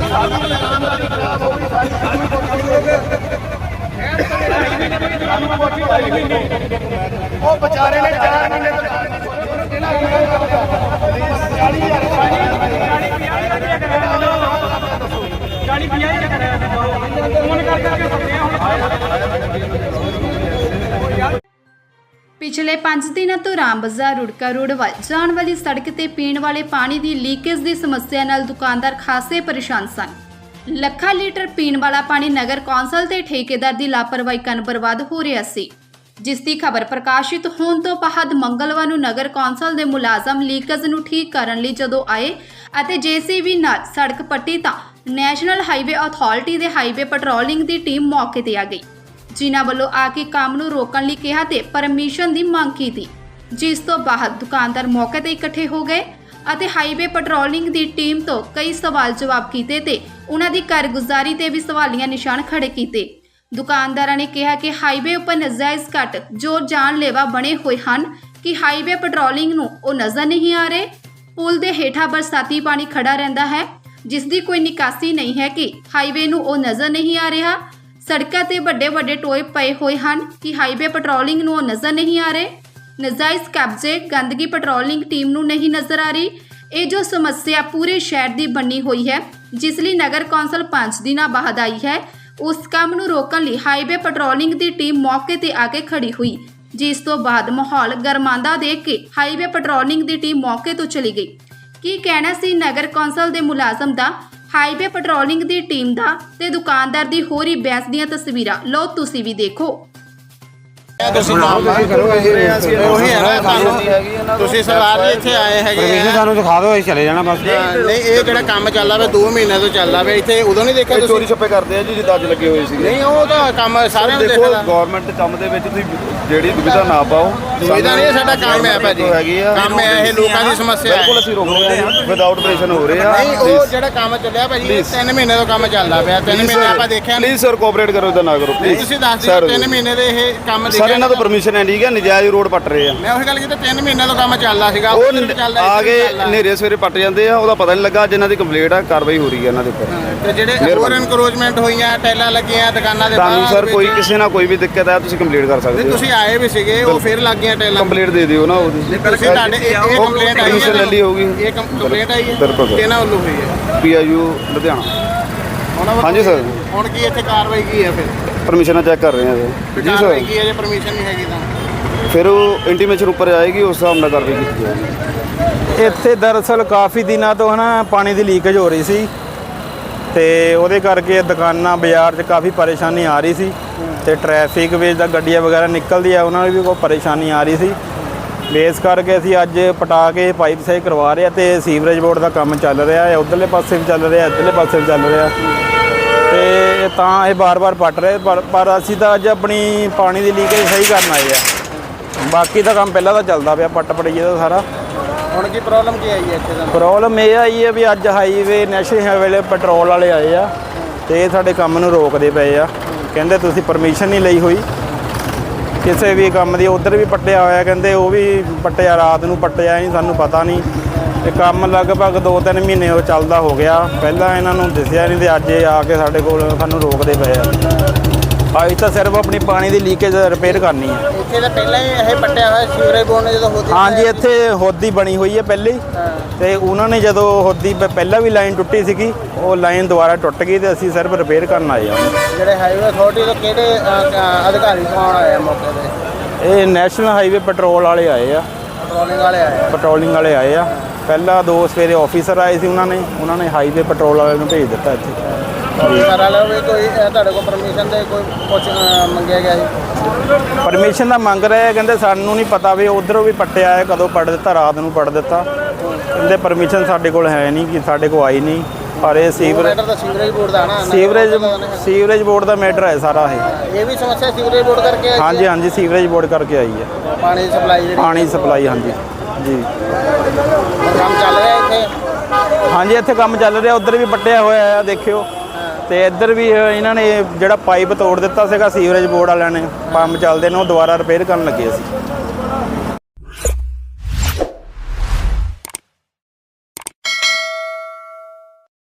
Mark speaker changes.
Speaker 1: ਨੂੰ ਤੁਸੀਂ ਸਿੱਧਾ ਬਾਤ ਕਰ ਸਾਡੀ ਤੇ ਗੱਲ ਮੰਨੋ ਰਿਵਾਈਜ਼ ਕਰੋ ਉਹ ਵਿਚਾਰੇ ਨੇ 4
Speaker 2: ਪਿਛਲੇ 5 ਦਿਨਾਂ ਤੋਂ ਰਾਮ ਬਾਜ਼ਾਰ ਰੁੜਕਾ ਰੋਡ ਵੱਲ ਜਾਣ ਵਾਲੀ ਸੜਕ ਤੇ ਪੀਣ ਵਾਲੇ ਪਾਣੀ ਦੀ ਲੀਕੇਜ ਦੀ ਸਮੱਸਿਆ ਨਾਲ ਦੁਕਾਨਦਾਰ ਖਾਸੇ ਪਰੇਸ਼ਾਨ ਸਨ। ਲੱਖਾਂ ਲੀਟਰ ਪੀਣ ਵਾਲਾ ਪਾਣੀ ਨਗਰ ਕੌਂਸਲ ਤੇ ਠੇਕੇਦਾਰ ਦੀ ਲਾਪਰਵਾਹੀ ਕਾਰਨ ਬਰਬਾਦ ਹੋ ਰਿਹਾ ਸੀ। ਜਿਸ ਦੀ ਖਬਰ ਪ੍ਰਕਾਸ਼ਿਤ ਹੋਣ ਤੋਂ ਬਾਅਦ ਮੰਗਲਵਾਰ ਨੂੰ ਨਗਰ ਕੌਂਸਲ ਦੇ ਮੁਲਾਜ਼ਮ ਲੀਕੇਜ ਨੂੰ ਠੀਕ ਕਰਨ ਲਈ ਜਦੋਂ ਆਏ ਅਤੇ ਜੀਸੀਬੀ ਨਾਲ ਸੜਕ ਪੱਟੀ ਤਾਂ ਨੈਸ਼ਨਲ ਹਾਈਵੇ ਅਥਾਰਟੀ ਦੇ ਹਾਈਵੇ ਪੈਟਰੋਲਿੰਗ ਦੀ ਟੀਮ ਮੌਕੇ ਤੇ ਆ ਗਈ। ਜਿਨ੍ਹਾਂ ਵੱਲੋਂ ਆ ਕੇ ਕੰਮ ਨੂੰ ਰੋਕਣ ਲਈ ਕਿਹਾ ਤੇ ਪਰਮਿਸ਼ਨ ਦੀ ਮੰਗ ਕੀਤੀ। ਜਿਸ ਤੋਂ ਬਾਅਦ ਦੁਕਾਨਦਾਰ ਮੌਕੇ ਤੇ ਇਕੱਠੇ ਹੋ ਗਏ ਅਤੇ ਹਾਈਵੇ ਪੈਟਰੋਲਿੰਗ ਦੀ ਟੀਮ ਤੋਂ ਕਈ ਸਵਾਲ ਜਵਾਬ ਕੀਤੇ ਤੇ ਉਹਨਾਂ ਦੀ ਕਾਰਗੁਜ਼ਾਰੀ ਤੇ ਵੀ ਸਵਾਲੀਆਂ ਨਿਸ਼ਾਨ ਖੜੇ ਕੀਤੇ। ਦੁਕਾਨਦਾਰਾਂ ਨੇ ਕਿਹਾ ਕਿ ਹਾਈਵੇ ਉੱਪਰ ਨਜਾਇਜ਼ ਕੱਟ ਜੋ ਜਾਨਲੇਵਾ ਬਣੇ ਹੋਏ ਹਨ ਕਿ ਹਾਈਵੇ ਪੈਟਰੋਲਿੰਗ ਨੂੰ ਉਹ ਨਜ਼ਰ ਨਹੀਂ ਆ ਰਹੇ। ਪੁਲ ਦੇ ਹੇਠਾਂ ਬਰਸਾਤੀ ਪਾਣੀ ਖੜਾ ਰਹਿੰਦਾ ਹੈ, ਜਿਸ ਦੀ ਕੋਈ ਨਿਕਾਸੀ ਨਹੀਂ ਹੈ ਕਿ ਹਾਈਵੇ ਨੂੰ ਉਹ ਨਜ਼ਰ ਨਹੀਂ ਆ ਰਿਹਾ। ਸੜਕਾਂ ਤੇ ਵੱਡੇ ਵੱਡੇ ਟੋਏ ਪਏ ਹੋਏ ਹਨ ਕਿ ਹਾਈਵੇ ਪੈਟਰੋਲਿੰਗ ਨੂੰ ਨਜ਼ਰ ਨਹੀਂ ਆ ਰਹੇ। ਨਜਾਇਜ਼ ਕਬਜ਼ੇ, ਗੰਦਗੀ ਪੈਟਰੋਲਿੰਗ ਟੀਮ ਨੂੰ ਨਹੀਂ ਨਜ਼ਰ ਆ ਰਹੀ। ਇਹ ਜੋ ਸਮੱਸਿਆ ਪੂਰੇ ਸ਼ਹਿਰ ਦੀ ਬਣੀ ਹੋਈ ਹੈ, ਜਿਸ ਲਈ ਨਗਰ ਕੌਂਸਲ 5 ਦਿਨਾਂ ਬਾਅਦ ਆਈ ਹੈ, ਉਸ ਕੰਮ ਨੂੰ ਰੋਕਣ ਲਈ ਹਾਈਵੇ ਪੈਟਰੋਲਿੰਗ ਦੀ ਟੀਮ ਮੌਕੇ ਤੇ ਆ ਕੇ ਖੜੀ ਹੋਈ, ਜਿਸ ਤੋਂ ਬਾਅਦ ਮਾਹੌਲ ਗਰਮਾਂਦਾ ਦੇਖ ਕੇ ਹਾਈਵੇ ਪੈਟਰੋਲਿੰਗ ਦੀ ਟੀਮ ਮੌਕੇ ਤੋਂ ਚਲੀ ਗਈ। ਕੀ ਕਹਿਣਾ ਸੀ ਨਗਰ ਕੌਂਸਲ ਦੇ ਮੁਲਾਜ਼ਮ ਦਾ? ਹਾਈਵੇ ਪੈਟਰੋਲਿੰਗ ਦੀ ਟੀਮ ਦਾ ਤੇ ਦੁਕਾਨਦਾਰ ਦੀ ਹੋਰੀ ਬਹਿਸ ਦੀਆਂ ਤਸਵੀਰਾਂ। ਲਓ ਤੁਸੀਂ ਵੀ ਦੇਖੋ।
Speaker 3: ਤੁਸੀਂ ਉਹੀ ਹੈ ਨਾ ਤੁਹਾਨੂੰ। ਤੁਸੀਂ ਸਰਦਾਰ ਜੀ ਇੱਥੇ ਆਏ ਹੈਗੇ
Speaker 4: ਪਰਮਿਸ਼ਨ
Speaker 3: ਆ
Speaker 4: ਸਾਨੂੰ ਦਿਖਾ ਦਿਓ ਅਸੀਂ ਚਲੇ ਜਾਣਾ ਬਸ।
Speaker 3: ਨਹੀਂ ਇਹ ਜਿਹੜਾ ਕੰਮ ਚੱਲਦਾ ਵੇ 2 ਮਹੀਨਿਆਂ ਤੋਂ ਚੱਲਦਾ ਵੇ ਇੱਥੇ ਉਦੋਂ ਨਹੀਂ ਦੇਖਿਆ
Speaker 5: ਇਹ ਚੋਰੀ
Speaker 3: ਤੁਸੀਂ
Speaker 5: ਛੱਪੇ ਕਰਦੇ ਆ ਜੀ ਜਿੱਦਾਂ ਅੱਜ ਲੱਗੇ ਹੋਏ ਸੀਗੇ।
Speaker 3: ਨਹੀਂ ਉਹ ਤਾਂ ਕੰਮ ਸਾਰਿਆਂ ਨੂੰ
Speaker 5: ਦੇਖੋ
Speaker 3: ਦੇਖਦਾ
Speaker 5: ਗਵਰਨਮੈਂਟ ਕੰਮ ਦੇ ਵਿੱਚ ਤੁਸੀਂ ਜਿਹੜੀ ਦੁਵਿਧਾ ਨਾ ਪਾਓ
Speaker 3: ਦੁਵਿਧਾ ਨਹੀਂ, ਇਹ ਸਾਡਾ ਕੰਮ ਹੈ ਭਾਜੀ।
Speaker 5: ਹੈਗੀ ਆ।
Speaker 3: ਕੰਮ ਹੈ, ਇਹ ਲੋਕਾਂ ਦੀ ਸਮੱਸਿਆ ਹੈ।
Speaker 5: ਬਿਲਕੁਲ ਅਸੀਂ ਰੋਕ ਰਹੇ ਹਾਂ ਵਿਦਆਊਟ ਆਪਰੇਸ਼ਨ ਹੋ ਰਹੇ ਆ।
Speaker 3: ਨਹੀਂ ਉਹ ਜਿਹੜਾ ਕੰਮ ਚੱਲਿਆ ਭਾਜੀ 3 ਮਹੀਨੇ ਤੋਂ ਕੰਮ ਚੱਲਦਾ ਪਿਆ 3 ਮਹੀਨੇ ਆਪਾਂ ਦੇਖਿਆ ਨਹੀਂ
Speaker 5: ਪਲੀਜ਼ ਸਰ ਕੋਆਪਰੇਟ ਕਰੋ ਇਦਾਂ ਨਾ ਕਰੋ ਪਲੀਜ਼
Speaker 3: ਤੁਸੀਂ ਦੱਸ ਦਿਓ 3 ਮਹੀਨੇ ਦੇ ਇਹ ਕੰਮ
Speaker 5: ਸਰ
Speaker 3: ਦੇਖਿਆ
Speaker 5: ਇਹਨਾਂ ਤੋਂ ਪਰਮਿਸ਼ਨ ਹੈ ਠੀਕ ਹੈ ਨਜਾਇਜ਼ ਰੋਡ ਪੱਟ ਰਹੇ ਆ
Speaker 3: ਮੈਂ ਉਹੀ ਗੱਲ ਕੀਤੀ 3 ਮਹੀਨੇ ਤੋਂ ਕੰਮ ਚੱਲਦਾ ਸੀਗਾ
Speaker 5: ਉਹ
Speaker 3: ਚੱਲਦਾ,
Speaker 5: ਆ ਕੇ
Speaker 3: ਚੱਲਦਾ।
Speaker 5: ਨੇਰੇ ਸਵੇਰੇ ਪੱਟ ਜਾਂਦੇ ਆ ਉਹਦਾ ਪਤਾ ਨਹੀਂ ਲੱਗਾ ਜਿਨ੍ਹਾਂ ਦੀ ਕੰਪਲੀਟ ਆ ਕਾਰਵਾਈ ਹੋ ਰਹੀ ਹੈ ਇਹਨਾਂ ਦੇ ਉੱਪਰ
Speaker 3: ਤੇ ਜਿਹੜੇ ਹੋਰ
Speaker 5: ਮਿਹਰਬਾਨੀ।
Speaker 3: ਇਨਕਰੋਚਮੈਂਟ ਹੋਈਆਂ ਟੈਲਾਂ ਲੱਗੀਆਂ ਦੁਕਾਨਾਂ ਦੇ
Speaker 5: ਤੁਹਾਨੂੰ ਸਰ ਕੋਈ
Speaker 3: ਵਿੱਚ।
Speaker 5: ਕਿਸੇ ਨਾਲ ਕੋਈ ਵੀ ਦਿੱਕਤ ਹੈ ਤੁਸੀਂ ਕੰਪਲੀਟ ਕਰ ਸਕਦੇ ਹੋ
Speaker 3: ਤੁਸੀਂ ਆਏ ਵੀ ਸੀਗੇ ਉਹ ਫਿਰ ਲੱਗ ਗਈਆਂ ਟੈਲਾਂ
Speaker 5: ਕੰਪਲੀਟ ਦੇ ਦਿਓ ਨਾ ਉਹਦੀ
Speaker 3: ਤੁਸੀਂ ਤੁਹਾਡੇ ਇਹ ਇਹ ਕੰਪਲੇਂਟ ਆਈ
Speaker 5: permission ਲੈ ਲਈ ਹੋਊਗੀ।
Speaker 3: ਇਹ ਕੰਪਲੇਂਟ ਆਈ ਹੈ
Speaker 5: ਬਿਲਕੁਲ ਸਰ।
Speaker 3: ਕਿਹਨਾਂ ਵੱਲੋਂ ਹੋਈ ਹੈ
Speaker 5: ਪੀਆਈਯੂ ਲੁਧਿਆਣਾ
Speaker 3: ਉਹਨਾਂ ਵੱਲੋਂ
Speaker 5: ਹਾਂਜੀ ਸਰ।
Speaker 3: ਹੈ। ਹੁਣ ਕੀ ਇੱਥੇ ਕਾਰਵਾਈ ਕੀ ਹੈ ਫਿਰ
Speaker 5: ਪਰਮਿਸ਼ਨਾਂ ਚੈੱਕ ਕਰ ਰਹੇ ਹਾਂ ਜੀ। ਸਰ
Speaker 3: ਕੀ ਹੈ ਜੇ ਪਰਮਿਸ਼ਨ ਨਹੀਂ ਹੈਗੀ ਤਾਂ?
Speaker 5: ਫਿਰ ਉਹ ਇੰਟੀਮੇਸ਼ਨ ਉੱਪਰ ਆਏਗੀ ਉਸ ਹਿਸਾਬ ਨਾਲ ਕਾਰਵਾਈ ਕੀਤੀ ਜਾਏਗੀ।
Speaker 4: ਇੱਥੇ ਦਰਅਸਲ ਕਾਫੀ ਦਿਨਾਂ ਤੋਂ ਹਨਾ ਪਾਣੀ ਦੀ ਲੀਕੇਜ ਹੋ ਰਹੀ ਸੀ। ਤੇ ਉਹਦੇ ਕਰਕੇ ਦੁਕਾਨਾਂ ਬਾਜ਼ਾਰ 'ਚ ਕਾਫੀ ਪਰੇਸ਼ਾਨੀ ਆ ਰਹੀ ਸੀ। ਤੇ ਟ੍ਰੈਫਿਕ ਵਿੱਚ ਦਾ ਗੱਡੀਆਂ ਵਗੈਰਾ ਨਿਕਲਦੀ ਆ ਉਹਨਾਂ ਨੂੰ ਵੀ ਕੋਈ ਪਰੇਸ਼ਾਨੀ ਆ ਰਹੀ ਸੀ। ਬੇਸ ਕਰਕੇ ਅਸੀਂ ਅੱਜ ਪਟਾ ਕੇ ਪਾਈਪ ਸਹੀ ਕਰਵਾ ਰਹੇ ਆ ਤੇ ਸੀਵਰੇਜ ਬੋਰਡ ਦਾ ਕੰਮ ਚੱਲ ਰਿਹਾ ਹੈ। ਉਧਰਲੇ ਪਾਸੇ ਵੀ ਚੱਲ ਰਿਹਾ ਇੱਧਰਲੇ ਪਾਸੇ ਵੀ ਚੱਲ ਰਿਹਾ। ਇਹ ਤਾਂ ਇਹ ਬਾਰ-ਬਾਰ ਪਟ ਰਹੇ ਪਰ ਪਰ ਅਸੀਂ ਤਾਂ ਅੱਜ ਆਪਣੀ ਪਾਣੀ ਦੀ ਲੀਕੇਜ ਸਹੀ ਕਰਨ ਆਏ ਆ। ਬਾਕੀ ਦਾ ਕੰਮ ਪਹਿਲਾਂ ਤਾਂ ਚੱਲਦਾ ਪਿਆ ਪੱਟ ਪੜੀਏ ਦਾ ਸਾਰਾ।
Speaker 3: ਹੁਣ ਕੀ ਪ੍ਰੋਬਲਮ ਕੀ ਆਈ ਹੈ ਇੱਥੇ ਦਾ
Speaker 4: ਪ੍ਰੋਬਲਮ ਇਹ ਆਈ ਹੈ ਵੀ ਅੱਜ ਹਾਈਵੇ ਨੈਸ਼ਨਲ ਹਾਈਵੇ ਵਾਲੇ ਪੈਟਰੋਲ ਵਾਲੇ ਆਏ ਆ ਤੇ ਇਹ ਸਾਡੇ ਕੰਮ ਨੂੰ ਰੋਕਦੇ ਪਏ ਆ। ਕਹਿੰਦੇ ਤੁਸੀਂ ਪਰਮਿਸ਼ਨ ਨਹੀਂ ਲਈ ਹੋਈ। ਕਿਸੇ ਵੀ ਕੰਮ ਦੀ, ਉਧਰ ਵੀ ਪੱਟਿਆ ਹੋਇਆ ਕਹਿੰਦੇ, ਉਹ ਵੀ ਪੱਟਿਆ, ਰਾਤ ਨੂੰ ਪੱਟਿਆ ਨਹੀਂ ਸਾਨੂੰ ਪਤਾ ਨਹੀਂ। ਤੇ ਕੰਮ ਲਗਭਗ 2-3 ਮਹੀਨੇ ਉਹ ਚੱਲਦਾ ਹੋ ਗਿਆ। ਪਹਿਲਾਂ ਇਹਨਾਂ ਨੂੰ ਦਿਸਿਆ ਨਹੀਂ ਤੇ ਅੱਜ ਇਹ ਆ ਕੇ ਸਾਡੇ ਕੋਲ ਸਾਨੂੰ ਰੋਕਦੇ ਪਏ ਆ। ਅੱਜ ਤਾਂ ਸਿਰਫ ਆਪਣੀ ਪਾਣੀ ਦੀ ਲੀਕੇਜ ਰਿਪੇਅਰ ਕਰਨੀ ਹੈ।
Speaker 3: ਇੱਥੇ ਤਾਂ ਪਹਿਲਾਂ ਹੀ ਇਹ ਪੱਟਿਆ ਹੋਇਆ ਸੀਵਰੇਜ ਬੋਰਡ ਨੇ ਜਦੋਂ ਹੋਦੀ
Speaker 4: ਹਾਂਜੀ ਇੱਥੇ ਹੋਦੀ ਬਣੀ ਹੋਈ ਹੈ ਪਹਿਲੇ। ਹੀ। ਤੇ ਉਹਨਾਂ ਨੇ ਜਦੋਂ ਹੋਦੀ ਪ- ਪਹਿਲਾਂ ਵੀ ਲਾਈਨ ਟੁੱਟੀ ਸੀਗੀ ਉਹ ਲਾਈਨ ਦੁਬਾਰਾ ਟੁੱਟ ਗਈ ਤੇ ਅਸੀਂ ਸਿਰਫ ਰਿਪੇਅਰ ਕਰਨ ਆਏ ਹਾਂ।
Speaker 3: ਜਿਹੜੇ ਹਾਈਵੇ ਅਥਾਰਟੀ ਤੋਂ ਕਿਹੜੇ ਅ, ਅ, ਅਧਿਕਾਰੀ ਕੌਣ ਆਏ ਆ ਮੌਕੇ ਤੇ?
Speaker 4: ਇਹ ਨੈਸ਼ਨਲ ਹਾਈਵੇ ਪੈਟਰੋਲ ਵਾਲੇ ਆਏ ਆ।
Speaker 3: ਪੈਟਰੋਲਿੰਗ ਵਾਲੇ ਆਏ
Speaker 4: ਪੈਟਰੋਲਿੰਗ ਵਾਲੇ ਆਏ ਆ। ਪਹਿਲਾਂ ਦੋ ਸਵੇਰੇ ਆਫੀਸਰ ਆਏ ਸੀ ਉਹਨਾਂ ਨੇ। ਉਹਨਾਂ ਨੇ ਹਾਈਵੇ ਪੈਟਰੋਲ ਵਾਲੇ ਨੂੰ ਭੇਜ ਦਿੱਤਾ ਇੱਥੇ।
Speaker 3: ਆਫੀਸਰ ਵਾਲੇ ਵੀ ਕੋਈ ਇਹ ਤੁਹਾਡੇ ਕੋਲ ਪਰਮਿਸ਼ਨ ਦੇ ਕੋਈ ਕੁਛ ਅ, ਮੰਗਿਆ ਗਿਆ ਸੀ?
Speaker 4: ਪਰਮਿਸ਼ਨ ਦਾ ਮੰਗ ਰਹੇ ਆ ਕਹਿੰਦੇ ਸਾਨੂੰ ਨਹੀਂ ਪਤਾ ਵੀ ਉਧਰੋਂ ਵੀ ਪੱਟਿਆ ਹੈ ਕਦੋਂ ਪੜ ਦਿੱਤਾ ਰਾਤ ਨੂੰ ਪੜ ਦਿੱਤਾ। ਕਹਿੰਦੇ ਪਰਮਿਸ਼ਨ ਸਾਡੇ ਕੋਲ ਹੈ ਨਹੀਂ ਕਿ ਸਾਡੇ ਕੋਲ ਆਈ ਨਹੀਂ ਪਰ ਇਹ ਸੀਵਰੇਜ
Speaker 3: ਤਾਂ ਸੀਵਰੇਜ ਬੋਰਡ ਦਾ ਨਾ
Speaker 4: ਸੀਵਰੇਜ ਸੀਵਰੇਜ ਬੋਰਡ ਦਾ ਮੈਟਰ ਹੈ ਸਾਰਾ ਇਹ।
Speaker 3: ਇਹ ਵੀ ਸਮੱਸਿਆ ਸੀਵਰੇਜ ਬੋਰਡ ਕਰਕੇ ਆਈ
Speaker 4: ਹਾਂਜੀ ਹਾਂਜੀ ਸੀਵਰੇਜ ਬੋਰਡ ਕਰਕੇ ਆਈ ਹੈ।
Speaker 3: ਹੈ? ਪਾਣੀ ਦੀ ਸਪਲਾਈ ਜਿਹੜੀ
Speaker 4: ਪਾਣੀ ਸਪਲਾਈ ਹਾਂਜੀ। ਜੀ।
Speaker 3: ਕੰਮ ਚੱਲ ਰਿਹਾ ਇੱਥੇ?
Speaker 4: ਹਾਂਜੀ ਇੱਥੇ ਕੰਮ ਚੱਲ ਰਿਹਾ ਉਧਰ ਵੀ ਪੱਟਿਆ ਹੋਇਆ ਆ ਦੇਖਿਓ। ਤੇ ਇੱਧਰ ਵੀ ਇਹਨਾਂ ਨੇ ਜਿਹੜਾ ਪਾਈਪ ਤੋੜ ਦਿੱਤਾ ਸੀਗਾ ਸੀਵਰੇਜ ਬੋਰਡ ਵਾਲਿਆਂ ਨੇ, ਪੰਪ ਚੱਲਦੇ ਨੇ, ਉਹ ਦੁਬਾਰਾ ਰਿਪੇਅਰ ਕਰਨ ਲੱਗੇ ਸੀ।